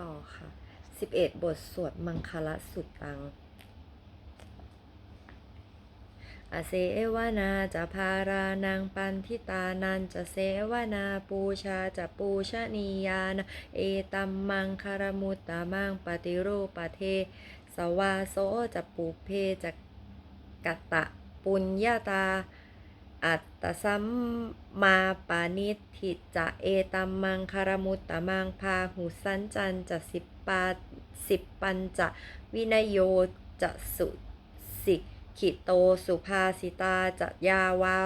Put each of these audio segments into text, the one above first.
ต่อค่ะ 11 บทสวดมังคละสุตตังอาเสวนาจะพารานังปันทิตานันจะเสวนาปูชาจะปูชนียานะเอตัมมังคารมุตตามังปฏิรูปเท สวาโสจะปุเพจะกัตตะปุญญาตา อัตตสัมมาปานิทิจะเอตัมมังคารมุตตมังพาหุสันจันจะสิบปาสิบปัญจะวินโยจะสุสิขิโตสุภาสิตาจะยาวา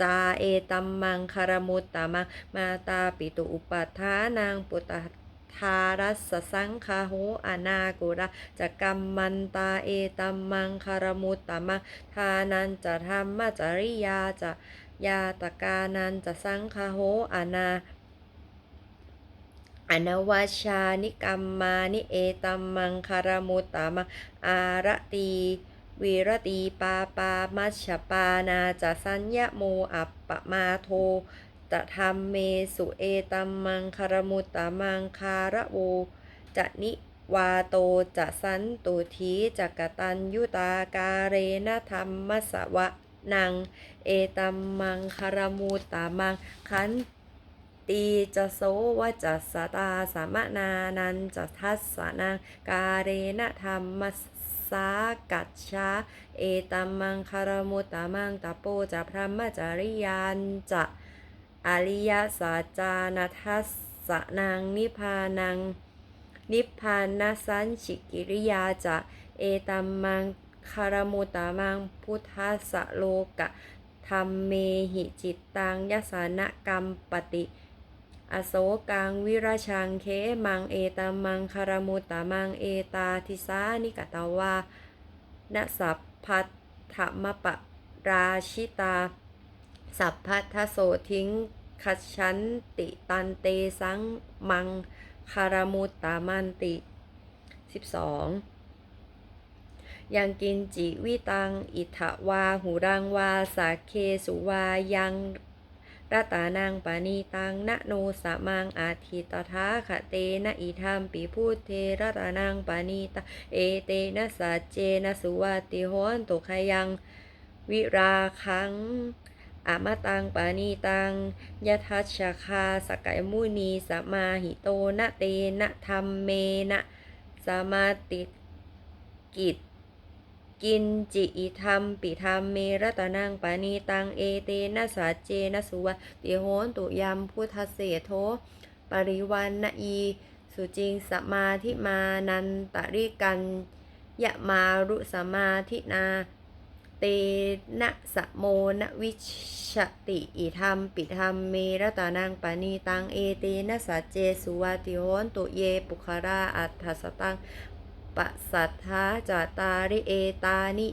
จาเอตัมมังคารมุตตมังมาตาปิตุอุปัฏฐานังปุตต ทารัสสังคาโหอนากุระจะกัมมันตาเอตัมมังคารมุตตมังทานันจะธรรมจริยาจะยาตกานันจะสังคโหอนาอนวัชานิกรรมานิเอตัมมังคารมุตตมังอารตีวีรตีปาปามัชฌปานาจะสัญญโมอัปปมาโท จะทำเมสุเอตัมมังคารมุตตามังคาระโวจะนิวาโตจะสันตุทีจักตัญยุตาการเรนธรรมสวะนัง เอตัมมังคารมูตามังขันตีจะโสวะจะสตาสามนานันจะทัสสนังการเรนะธรรมสากัจฉาเอตัมมังคารมุตตามังตะโปจะพระมจริยานจะ อริยสัจานัทัสสะนังนิพานัง นิพพานนสันชิกิริยาจะเอตัมมังคารมุตามังพุทธสโลกะธรรมเมหิจิตตังยสานกรรมปติ อโศกังวิราชังเคมังเอตัมมังคารมุตามังเอตาทิสานิกตาวานสัพพัทธมปะราชิตา สัพพัทธโสทิ้งคัจฉันติตันเตสังมังคารมุตตามันติ 12 ยังกินจิวิตัง อิทะวา หูรังวา สาเคสุวา ยังรตานังปานีตัง นะโนสะมัง อาทิตถาคะเตนะอิธรรมปิพุทเทรตานังปานีตาเอเตนะสัจเจนะสุวัติโหนตุขยัง วิราคัง อมตังปานีตังยทัชชาคาสกายมุนีสมาหิโตนะเตนะธรรมเมนะสมาติกิจกินจิอิธรรม ปิธรรมเมรตนังปานีตังเอเตนะสัจเจนะสุวะติโหนตุยามพุทธเสโทปริวันนะอีสุจิงสมาธิมานันตริกันยะมารุสมาธินา เตนะสะโมนะวิชติอิธรรม ปิธรรมเมรตานังปานีตังเอเตนะสัจเจสุวาติโหนตุเยปุคาราอัฏฐสตังปะสัทธาจาตาริเอตานิ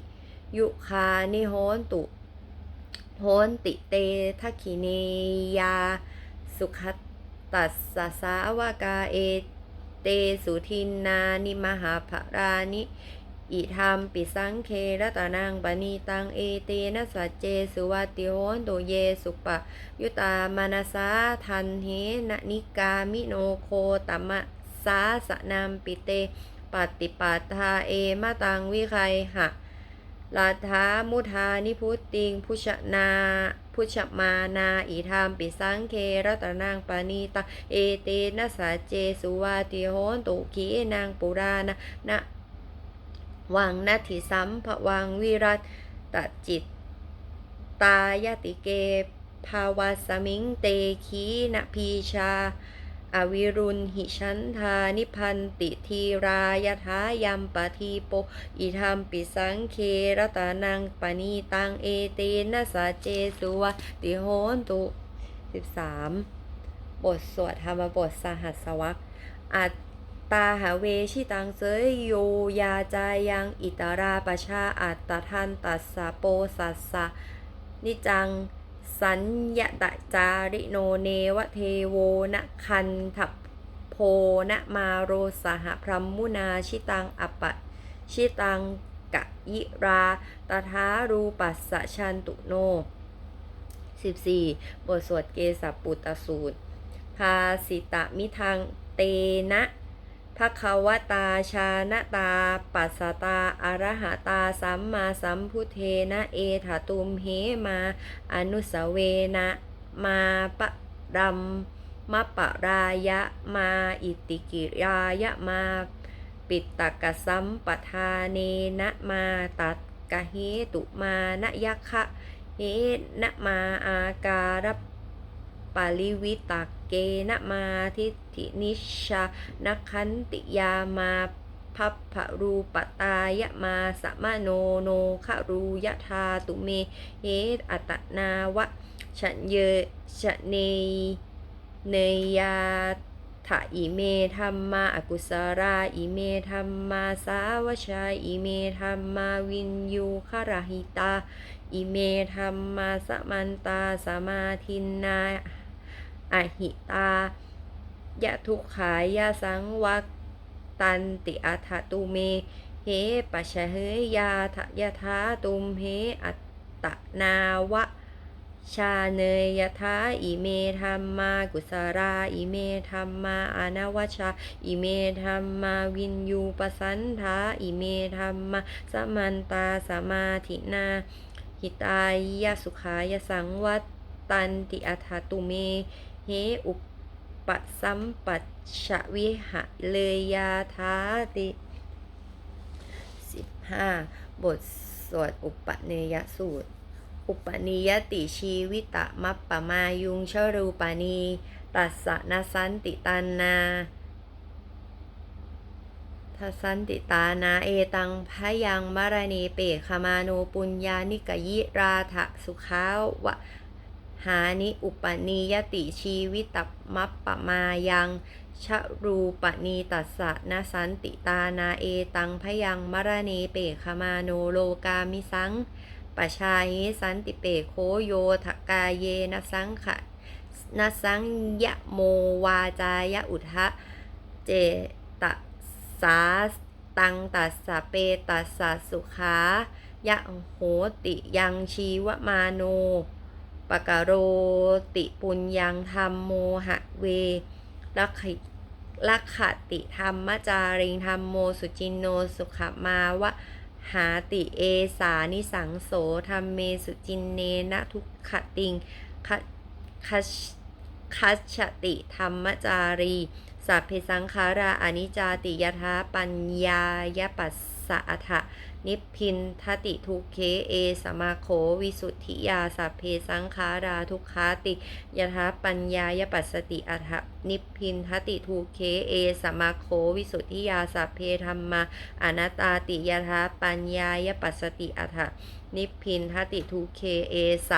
ยุคานิโหนตุโหนติเตทักขิเนยา สุขตัสสะสาวกาเอเตสุทินนานิมหาภรานิ อิธรรมปิสังเครตานังปณีตังเอเตนะสัจเจสุวัติโหนตุเยสุปะ ยุตามานาสาทันเหนนิกามิโนโคตมะสาสนามปิเตปฏิปัตาเอมาตังวิไคหะลาธามุทานิพุตติง พุชนาพุชมานาอิธรรมปิสังเครตานังปณีตังเอเตนะสัจเจสุวัติโหนตุขีนางปุรานะนะ วังนัตถิสัมภวังวิรัตตจิต ตายติเก ภาวาสมิงเตขีนพีชา อวิรุณหิชันธานิพันติทีรายทายัมปะทีโป อิธรรมปิสังเครตานังปณีตังเอเตนะสาเจสุวติโหนตุ13 บทสวดธรรมบทสหัสวรรษอัต ตาหาเวชิตังเสยโยยาจายังอิตาราปชาอัตตทันตัสสะโปสัสสะนิจังสัญญตจาริโนเนวเทโวนะคันทัพโพนะมาโรสหพรหมมุนาชิตังอปปะชิตังกะยิราตถารูปัสสะชันตุโน 14 บทสวดเกสปุตตสูตรภาสิตะมิทังเตนะ ภควตาชาณตา ปัสสตาอรหตา สัมมาสัมพุทเทนะเอถาตุมเหมา อนุสเวนะมาปะรัมมะปะรายะมาอิติกิรายะมา ปิตตกสัมปทาเนนะมาตัดกะเหตุมานะยักะเหนะมาอาการ ปาลิวิตกเกนะมาทิฏินิชานักขันติยามาพัพพรูปตายะมาสมโนโนคารูยะธาตุเมเหอัตนาวะชะเยชะเนยเนยาถะอิเมธรรมาอกุสราอิเมธรรมาสาวชาอิเมธรรมาวินยูคารหิตา อิเมธรรมาสมันตาสมาทินนา อหิตายะทุกขายะสังวักตันติอัฏฐตุเมเฮปัชเฮยาทะยะทาตุมเฮอัตตนาวะชาเนยยะทาอิเมธรรมากุสราอิเมธรรมาอานาวชาอิเมธรรมาวินยูปสันทาอิเมธรรมาสมันตาสมาธินาหิตายะสุขายะสังวัตตันติอัฏฐตุเม เฮอุปสัมปัชชวิหะเลยาทาติสิบห้าบทสวดอุปเนยสูตร อุปนิยติชีวิตะมัปปมายุงชรูปานีตัสสะนสันติตันนาทัสสันติตานาเอตังพยังมรณีเปขมาโนปุญญานิกยิราทะสุขาวะ หานิอุปนิยติชีวิตมัปปมายังชรูปนีตัสสะนสันติตานาเอตังพยังมรณีเปขมาโนโลกามิสังปชาหิสันติเปโคโยทกาเยนสังขะนสังยะโมวาจายะอุทะเจตสาตังตัสสะเปตัสสะสุขายะโหติยังชีวมาโน ปะกโรติปุญญังธรรมโมหะเวลักขิลักขติธรรมจาริงธรรมโมสุจินโนสุขมาวะหาติเอสานิสังโสธรรมเมสุจินเนนะทุกขติงคัชคัชติธรรมจารี สัพเพสังขาราอนิจจาติยถาปัญญายปัสสะทะนิพพินทติทุเคเอสมาโควิสุทธิยาสัพเพสังขาราทุกขาติยถาปัญญายปัสสติอัฏฐนิพพินทติทุเคเอสมาโควิสุทธิยาสัพเพธรรมาอนัตตาติยถาปัญญายปัสสติอัฏฐนิพพินทติทุเคเอส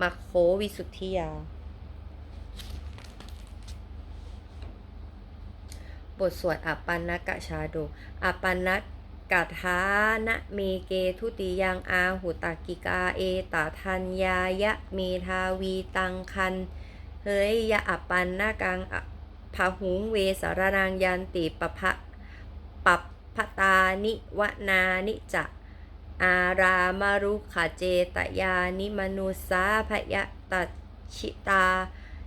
มาโควิสุทธิยา บทสวดอัปปันนกชาโดอัปปันนกัทานะเมเกทุติยังอาหุตากิกาเอตาทัญญายะเมทาวีตังคัน เฮยยะอัปปันนากังอะพาหุงเวสารนังยันติปะพะปัปพตานิวนานิจะอารามารุขเจตยานิมนุสาพยตัชิตา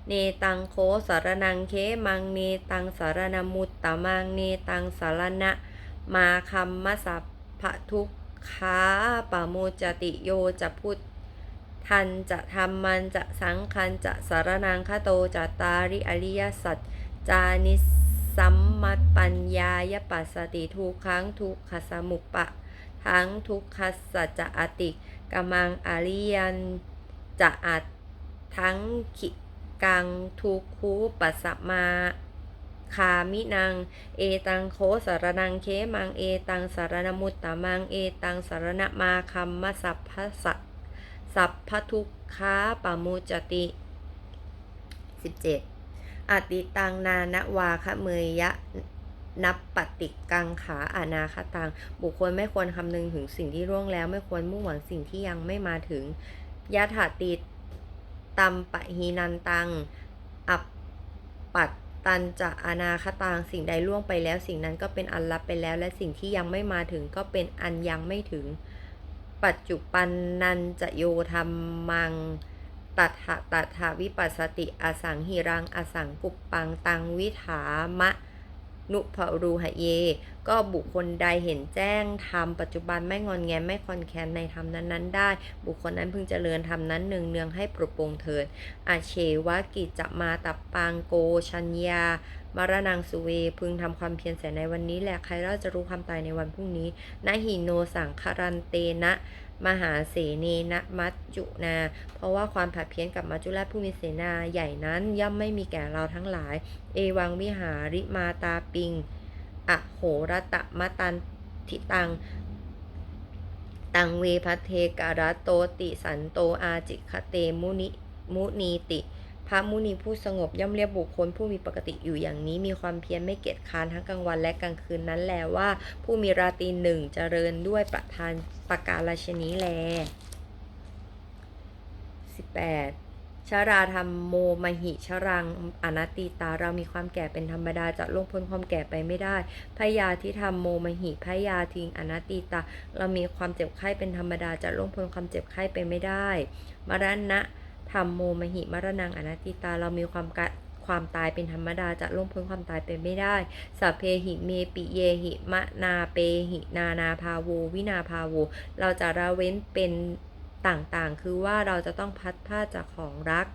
เนตังโคสารนังเคมังเนตังสารนมุตตมังเนตังสารณะมาคัมมะสัพพะทุกขาปะโมจติโยจะพุททันจะทำมันจะสังคันจะสารนังคโตจะตาริอริยสัจจานิสัมมัตปัญญายปัสสติทุกขังทุกขสมุปปะ ทั้งทุกขสัจจะอติกมังอริยันจะอัดทั้งขิ กังทุกคูปัสสมาคามินัง เอตังโคสารนังเคมัง เอตังสารนมุตตะมัง เอตังสารณมาคัมมะสัพพสัพสัพพทุกขาปะมุจติ 17. อติตังนานวาคะเมยยะนับปฏิกังขาอนาคตัง บุคคลไม่ควรคำนึงถึงสิ่งที่ร่วงแล้ว ไม่ควรมุ่งหวังสิ่งที่ยังไม่มาถึงยะถาติ ตัมปะหีนันตัง อัปปัตตันจะอนาคตัง สิ่งใดล่วงไปแล้ว สิ่งนั้นก็เป็นอันลับไปแล้ว และสิ่งที่ยังไม่มาถึงก็เป็นอันยังไม่ถึง ปัจจุปันนันจะโยธรรมัง ตัทธะตัทธาวิปัสสติ อสังหิรัง อสังกุปปัง ตังวิถามะ นุภรูหะเย ก็บุคคลใดเห็นแจ้งธรรมปัจจุบันไม่งอนแงนไม่คอนแคนในธรรมนั้นๆ ได้ บุคคลนั้นพึงเจริญธรรมนั้นเนืองเนืองๆให้ปรุโปรงเถิดอาเชวะกิจจะมาตับปางโกชัญญามารนังสุเวพึงทำความเพียรเสียในวันนี้แหละใครเราจะรู้ความตายในวันพรุ่งนี้นะหิโนสังคารันเตนะ มหาเสเนนมัจจุนา เพราะว่าความผัดเพี้ยนกับมัจจุราชผู้มีเสนาใหญ่นั้นย่อมไม่มีแก่เราทั้งหลาย เอวังวิหาริมาตาปิงอโหรตะมะตันทิตัง ตังเวพัเทการะโตติสันโตอาจิคเตมุนิมุนีติ พระมุนีผู้สงบย่อมเรียกบุคคล ผู้มีปกติอยู่อย่างนี้มีความเพียรไม่เกียจค้านทั้งกลางวันและกลางคืนนั้นแลว่า ผู้มีราตรีหนึ่งเจริญด้วยประทานประการาชนี้แล 18ชราธรรมโมมหิชรังอนัตติตาเรามีความแก่เป็นธรรมดาจะล่วงพ้นความแก่ไปไม่ได้พยาธิธรรมโมมหิพยาทิงอนัตติตา เรามีความเจ็บไข้เป็นธรรมดาจะล่วงพ้นความเจ็บไข้ไปไม่ได้ มรณะ ธรรมโมมหิมรณังอนัตติตาเรามีความกะความตายเป็นธรรมดาจะล่วงพ้นความตายไปไม่ได้สัพเพหิเมปิเยหิมะนาเปหินานาภาโววินาภาโว เราจะระเว้นเป็นต่างๆ คือว่าเราจะต้องพัดผ้าจากของรัก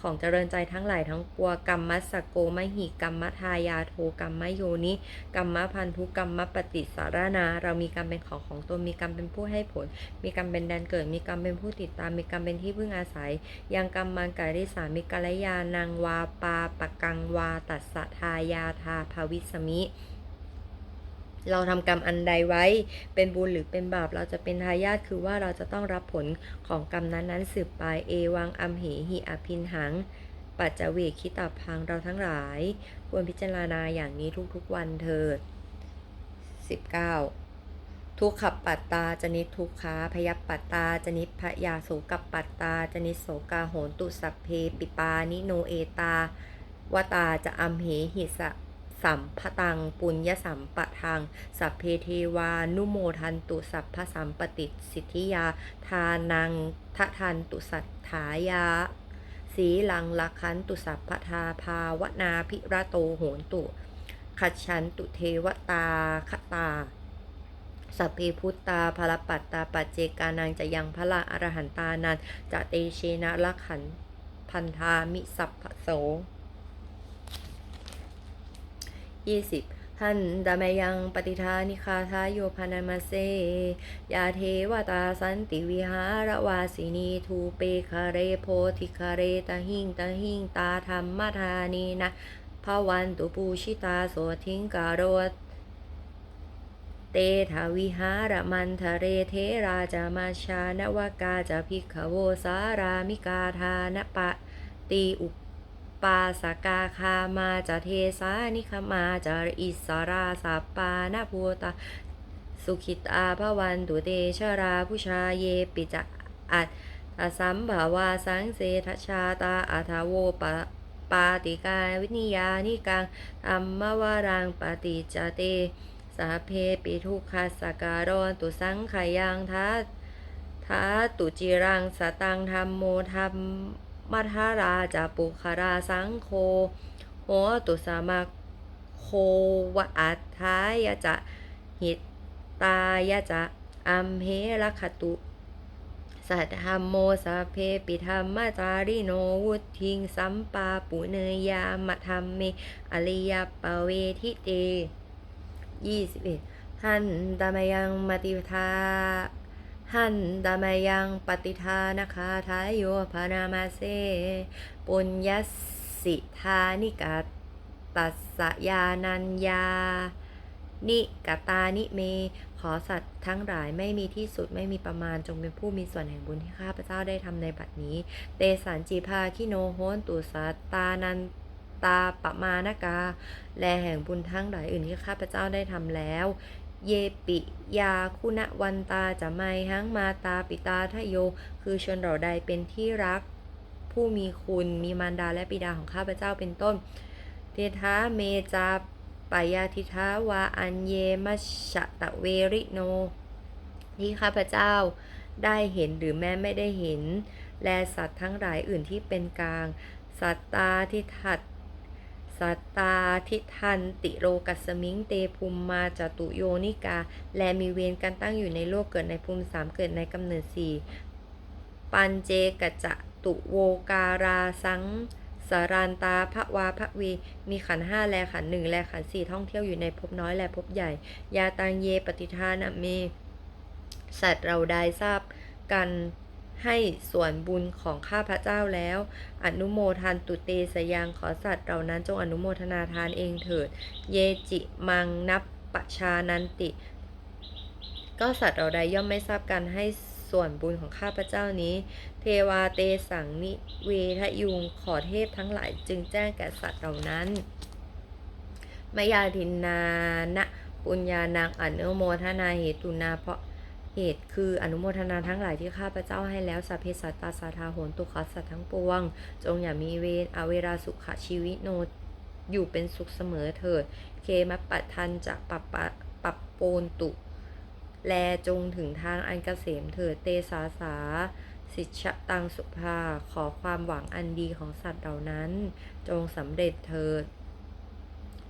ของเจริญใจทั้งหลายทั้งปวงกรรมมัสโกมหิกรรมทายาโทกรรมโยนิกรรมพันธุกรรมปฏิสารนา เรามีกรรมเป็นของของตนมีกรรมเป็นผู้ให้ผล มีกรรมเป็นแดนเกิด มีกรรมเป็นผู้ติดตาม มีกรรมเป็นที่พึ่งอาศัย ยังกรรมมันการิสามิกัลยานังวาปาปะกังวาตัสสะทายาทาภวิสมิ เราทำกรรมอันใดไว้ เป็นบุญหรือเป็นบาป เราจะเป็นทายาทคือว่าเราจะต้องรับผลของกรรมนั้นๆสืบไปเอวังอัมเหหิอภินหัง ปัจจเวคิตาพังเราทั้งหลาย ควรพิจารณาอย่างนี้ทุกๆวันเถิด19ทุกขับปัตตาจนิทุกขาพยับปัตตาจนิพยาโสกับปัตตาจนิโสกาโหนตุสัพเพปิปานิโนเอตาวตาจะอัมเหหิสะ สัมพตังปุญญสัมปะทังสัพเพเทวานุโมทันตุสัพพสัมปติสิทธิยา ทานังทะทันตุสัทธายาสีลังลักขันตุสัพพทาภาวนาพิระโตโหนตุขัดฉันตุเทวตาคตาสัพเพพุตตาภรปัตตาปัจเจกานังจะยังพระละอรหันตานันจะเตเชนะลักขันพันธามิสัพพโส 20หันดามยังปฏิทานิคาทายโยพานามาเซ ยาเทวตาสันติวิหารวาสินีทูเปคาเรโพธิคาเรตะหิงตะหิงตาธรรมธานีนะภวันตุปูชิตาโสทิงกาโรตเตทาวิหารมันทะเรเทราจามาชานวากาจะพิกขโวสารามิกาทานปะตีอุป ปาสกาคามาจะเทสานิคมาจะอิสราสัปปานาภูตาสุขิตาภวันตุเตชราผู้ชาเยปิจะอัตตสัมภาวาสังเสทชาตาอัทาโวปะปาติกายวินิยานิกังธรรมวารังปฏิจเตสาเพปิทุกขัสการอนตุสังขยังทัสทัสตุจิรังสตังธรรมโมธรรม มัทาราจาปุคาราสังโคโหตุสามาโควะอัฏฐายะจะหิตตายะจะอัมเหระคตุ สัทธรรมโมสัพเพปิธรรมจาริโนวุทิงสัมปาปุเนยามะธรรมเมอริยปเวทิเต21หันตามยังมติทา หันตามยังปฏิทานคะทายโยพานามาเซปุญญสิทานิกาตัสยานัญญา นิกตานิเม ขอสัตว์ทั้งหลายไม่มีที่สุดไม่มีประมาณจงเป็นผู้มีส่วนแห่งบุญที่ข้าพเจ้าได้ทำในบัดนี้ เตสันจีพาคิโนโหนตุสัตตานันตาปะมานกา และแห่งบุญทั้งหลายอื่นที่ข้าพเจ้าได้ทำแล้ว เยปิยาคุณวันตาจะไม่หังมาตาปิตาทะโย คือชนเราใดเป็นที่รัก ผู้มีคุณมีมารดาและบิดาของข้าพเจ้าเป็นต้น เทธาเมจาปายาทิทาวาอันเยมัชชะตะเวริโน ที่ข้าพเจ้าได้เห็นหรือแม้ไม่ได้เห็น และสัตว์ทั้งหลายอื่นที่เป็นกลาง สัตตาทิทัต สัตตาทิทันติโลกัสมิงเตภูมิมาจตุโยนิกา และมีเวรกันตั้งอยู่ในโลกเกิดในภูมิสามเกิดในกำเนิดสี่ปัญเจกจะตุโวการาสังสารานตาพระวาพระวี มีขันห้าแลขันหนึ่งแลขันสี่ท่องเที่ยวอยู่ในภพน้อยและภพใหญ่ ยาตังเยปฏิทานะเม สัตว์เราได้ทราบกัน ให้ส่วนบุญของข้าพระเจ้าแล้ว อนุโมทันตุเตสยังขอสัตว์เหล่านั้นจงอนุโมทนาทานเองเถิด เยจิมังนับปชานันติ ก็สัตว์เราใดย่อมไม่ทราบกันให้ส่วนบุญของข้าพเจ้านี้ เทวาเตสังนิเวทยุงขอเทพทั้งหลายจึงแจ้งแก่สัตว์เหล่านั้น มยาทินนานะ ปุญญานังอนุโมทนาเหตุนาเพราะ เหตุคืออนุโมทนาทั้งหลายที่ข้าพเจ้าให้แล้วสัพเพสัตตาสาธาโหนตุขัสสัตทั้งปวง จงอย่ามีเวรอเวราสุขชีวิโนอยู่เป็นสุขเสมอเถิด เคมปปัทันจะปรับปะปรับโปนตุ แลจงถึงทางอันเกษมเถิดเตสาสา สิชะตังสุภาขอความหวังอันดีของสัตว์เหล่านั้น จงสำเร็จเถิด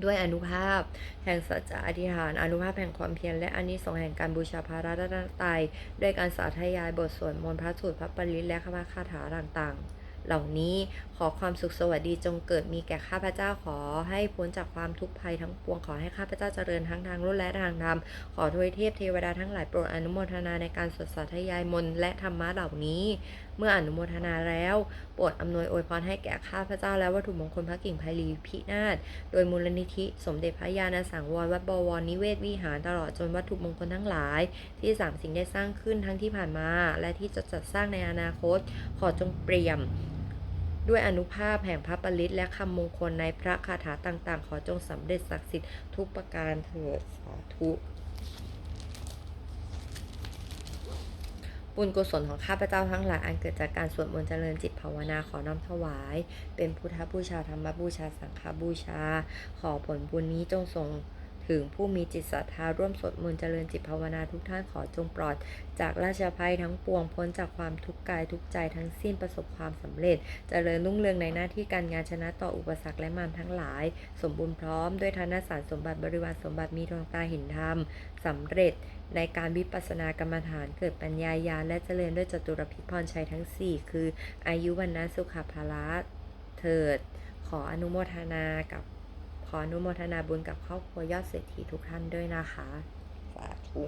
ด้วยอนุภาพแห่งสัจจะอธิษฐานอนุภาพแห่งความเพียรและอานิสงส์แห่งการบูชาพระรัตนตรัยด้วยการสาธยายบทสวดมนต์พระสูตรพระปริตและคาถาต่างๆเหล่านี้ขอความสุขสวัสดีจงเกิดมีแก่ข้าพเจ้าขอให้พ้นจากความทุกข์ภัยทั้งปวงขอให้ข้าพเจ้าเจริญทั้งทางรุ่และทางธรรมขอทวยเทพเทวดาทั้งหลายโปรดอนุโมทนาในการสวดสาธยายมนต์และธรรมะเหล่านี้ เมื่ออนุโมทนาแล้วโปรดอำนวยอวยพรให้แก่ข้าพเจ้าและวัตถุมงคลพระกิ่งไพลีพินาศโดยมูลนิธิสมเด็จพระญาณสังวรวัดบวรนิเวศวิหารตลอดจนวัตถุมงคลทั้งหลาย ที่สามสิ่งได้สร้างขึ้นทั้งที่ผ่านมา และที่จะจัดสร้างในอนาคต ขอจงเปี่ยมด้วยอนุภาพแห่งพระปริตและคำมงคลในพระคาถาต่างๆ ขอจงสำเร็จศักดิ์สิทธิ์ทุกประการเถิดสาธุ บุญกุศลของข้าพเจ้าทั้งหลายอันเกิดจากการสวดมนต์เจริญจิตภาวนาขอน้อมถวาย เป็นพุทธบูชาธรรมบูชาสังฆบูชา ขอผลบุญนี้จงส่ง ถึงผู้มีจิตศรัทธาร่วมสวดมนต์เจริญจิตภาวนาทุกท่านขอจงปลอด จากราชภัยทั้งปวงพ้นจากความทุกข์กายทุกใจทั้งสิ้นประสบความสำเร็จ เจริญรุ่งเรืองในหน้าที่การงานชนะต่ออุปสรรคและมารทั้งหลาย สมบูรณ์พร้อมด้วยธนสารสมบัติบริวารสมบัติมีดวงตาเห็นธรรมสำเร็จในการวิปัสสนากรรมฐานเกิดปัญญาญาและเจริญด้วยจตุรพิพรชัยทั้ง 4 คือ อายุวันนะสุขภาละเถิด ขออนุโมทนากับ ขออนุโมทนาบุญกับครอบครัวยอดเศรษฐีทุกท่านด้วยนะคะ สาธุ